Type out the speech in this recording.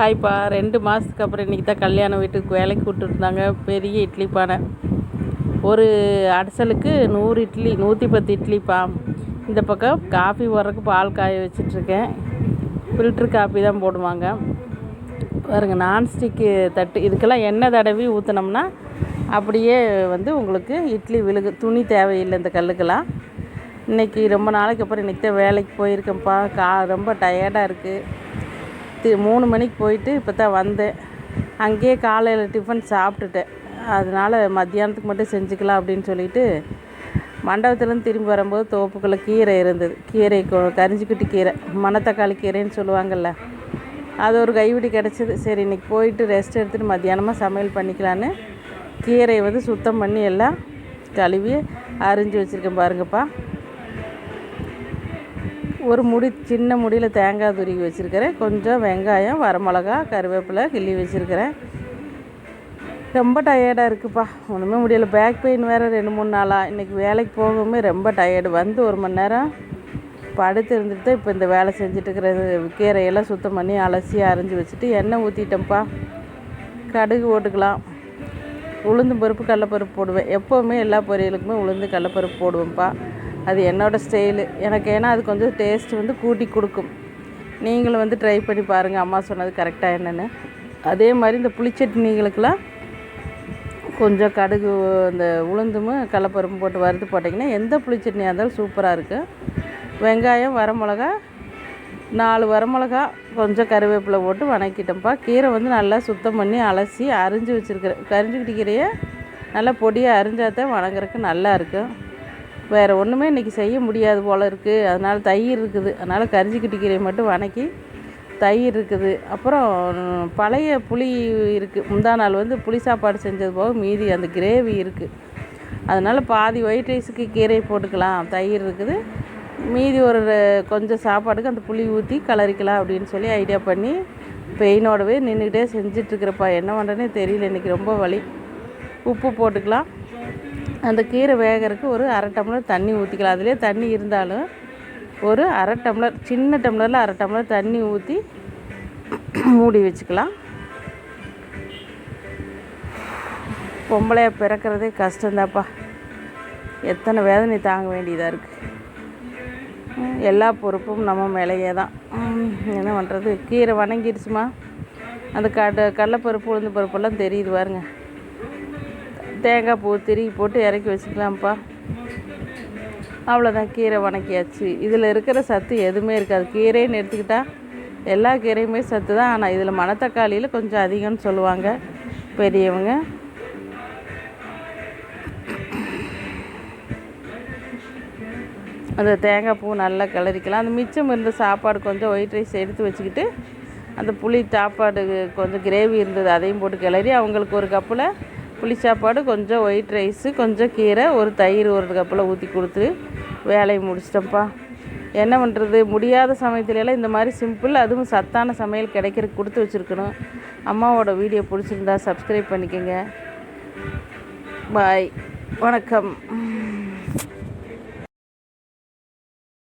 ஹாய்ப்பா ரெண்டு மாதத்துக்கு அப்புறம் இன்றைக்கி தான் கல்யாண வீட்டுக்கு வேலைக்கு விட்டுருந்தாங்க பெரிய இட்லி பானை. ஒரு அடைசலுக்கு நூறு இட்லி நூற்றி பத்து இட்லிப்பா இந்த பக்கம் காஃபி போடுறதுக்கு பால் காய வச்சிட்ருக்கேன். ஃபில்ட்ரு காஃபி தான் போடுவாங்க. பாருங்க நான்ஸ்டிக்கு தட்டு. இதுக்கெல்லாம் எண்ணெய் தடவி ஊற்றினோம்னா அப்படியே வந்து உங்களுக்கு இட்லி விழுகு துணி தேவையில்லை இந்த கல்லுக்கெல்லாம். இன்றைக்கி ரொம்ப நாளைக்கு அப்புறம் இன்றைக்கி தான் வேலைக்கு போயிருக்கேன்ப்பா. கா ரொம்ப டயர்டாக இருக்குது மூணு மணிக்கு போயிட்டு இப்போ தான் வந்தேன். அங்கேயே காலையில் டிஃபன் சாப்பிட்டுட்டேன். அதனால் மத்தியானத்துக்கு மட்டும் செஞ்சுக்கலாம் அப்படின்னு சொல்லிட்டு மண்டபத்துலேருந்து திரும்பி வரும்போது தோப்புக்குள்ளே கீரை இருந்தது. கீரை கரிஞ்சிக்கிட்டு கீரை மணத்தக்காளி கீரைன்னு சொல்லுவாங்கள்ல அது ஒரு கைவிடி கிடச்சிது. சரி இன்றைக்கி போயிட்டு ரெஸ்ட் எடுத்துகிட்டு மத்தியானமாக சமையல் பண்ணிக்கலான்னு கீரையை வந்து சுத்தம் பண்ணி எல்லாம் கழுவி அரிஞ்சு வச்சுருக்கேன் பாருங்கப்பா. ஒரு முடி சின்ன முடியில் தேங்காய் துருவி வச்சுருக்கிறேன். கொஞ்சம் வெங்காயம் வரமிளகா கருவேப்பிலை கிள்ளி வச்சுருக்கிறேன். ரொம்ப டயர்டாக இருக்குப்பா. ஒன்றுமே முடியல. பேக் பெயின் வேறு ரெண்டு மூணு நாளாக இன்றைக்கி வேலைக்கு போகவுமே ரொம்ப டயர்டு வந்து ஒரு மணி நேரம் படுத்து இருந்துட்டு தான் இப்போ இந்த வேலை செஞ்சுட்டு கீரையெல்லாம் சுத்தம் பண்ணி அலசி அரைஞ்சி வச்சுட்டு எண்ணெய் ஊற்றிட்டேன்ப்பா கடுகு போட்டுக்கலாம். உளுந்து பருப்பு கடலப்பருப்பு போடுவேன். எப்போவுமே எல்லா பொரியலுக்குமே உளுந்து கடலப்பருப்பு போடுவேன்ப்பா. அது என்னோடய ஸ்டைலு. எனக்கு ஏன்னா அது கொஞ்சம் டேஸ்ட் வந்து கூட்டி கொடுக்கும். நீங்களும் வந்து ட்ரை பண்ணி பாருங்கள் அம்மா சொன்னது கரெக்டாக என்னென்னு. அதே மாதிரி இந்த புளிச்சட்னிகளுக்கெல்லாம் கொஞ்சம் கடுகு இந்த உளுந்தும் கடலப்பருப்பும் போட்டு வறுத்து போட்டிங்கன்னா எந்த புளிச்சட்னியாக இருந்தாலும் சூப்பராக இருக்கும் வெங்காயம் வரமிளகா நாலு வரமிளகா கொஞ்சம் கருவேப்பிலை போட்டு வணக்கிட்டோம்ப்பா. கீரை வந்து நல்லா சுத்தம் பண்ணி அலசி அரிஞ்சு வச்சுருக்கிறேன் கரிஞ்சுக்கிட்டு கீரையை நல்லா பொடியாக அரிஞ்சாதான் வணங்குறதுக்கு நல்லா இருக்கும் வேறு ஒன்றுமே இன்றைக்கி செய்ய முடியாது போல் இருக்குது அதனால் தயிர் இருக்குது. அதனால் கரிஞ்சிக்கிட்டு கீரையை மட்டும் வணக்கி தயிர் இருக்குது. அப்புறம் பழைய புளி இருக்குது முந்தா நாள் வந்து புளி சாப்பாடு செஞ்சது போக மீதி அந்த கிரேவி இருக்குது அதனால் பாதி ஒயிட் ரைஸுக்கு கீரை போட்டுக்கலாம். தயிர் இருக்குது. மீதி ஒரு கொஞ்சம் சாப்பாடுக்கு அந்த புளி ஊற்றி கலரிக்கலாம் அப்படின்னு சொல்லி ஐடியா பண்ணி பெயினோடவே நின்றுக்கிட்டே செஞ்சிட்ருக்குறப்பா என்ன பண்ணுறேன்னே தெரியல. இன்றைக்கி ரொம்ப வலி. உப்பு போட்டுக்கலாம். அந்த கீரை வேகிறதுக்கு ஒரு அரை டம்ளர் தண்ணி ஊற்றிக்கலாம் அதிலே தண்ணி இருந்தாலும் ஒரு அரை டம்ளர் சின்ன டம்ளரில் அரை டம்ளர் தண்ணி ஊற்றி மூடி வச்சுக்கலாம். பொம்பளையாக பிறக்கிறதே கஷ்டந்தாப்பா எத்தனை வேதனை தாங்க வேண்டியதாக இருக்குது எல்லா பொறுப்பும் நம்ம மேலேயே தான் என்ன பண்ணுறது கீரை வணங்கிடுச்சுமா. அந்த கட கடலைப்பருப்பு உளுந்து பருப்பெல்லாம் தெரியுது பாருங்கள் தேங்காய் பூ திருகி போட்டு இறக்கி வச்சுக்கலாம்ப்பா. அவ்வளோதான் கீரை வணக்கியாச்சு. இதில் இருக்கிற சத்து எதுவுமே இருக்காது. கீரைன்னு எடுத்துக்கிட்டால் எல்லா கீரையுமே சத்து தான். ஆனால் இதில் மணத்தக்காளியில் கொஞ்சம் அதிகம்னு சொல்லுவாங்க பெரியவங்க. அந்த தேங்காய் பூ நல்லா கிளறிக்கலாம். அந்த மிச்சம் இருந்த சாப்பாடு கொஞ்சம் ஒயிட் ரைஸ் எடுத்து வச்சுக்கிட்டு அந்த புளி சாப்பாடு கொஞ்சம் கிரேவி இருந்தது அதையும் போட்டு கிளறி அவங்களுக்கு ஒரு கப்பில் புளி சாப்பாடு கொஞ்சம் ஒயிட் ரைஸு கொஞ்சம் கீரை ஒரு தயிர் ஒரு கப்பில் ஊற்றி கொடுத்து வேலையை முடிச்சிட்டேன்ப்பா. என்ன பண்ணுறது முடியாத சமயத்துலலாம் இந்த மாதிரி சிம்பிள் அதுவும் சத்தான சமையல் கிடைக்கிறதுக்கு கொடுத்து வச்சுருக்கணும். அம்மாவோட வீடியோ பிடிச்சிருந்தா சப்ஸ்கிரைப் பண்ணிக்கோங்க. பாய் வணக்கம்.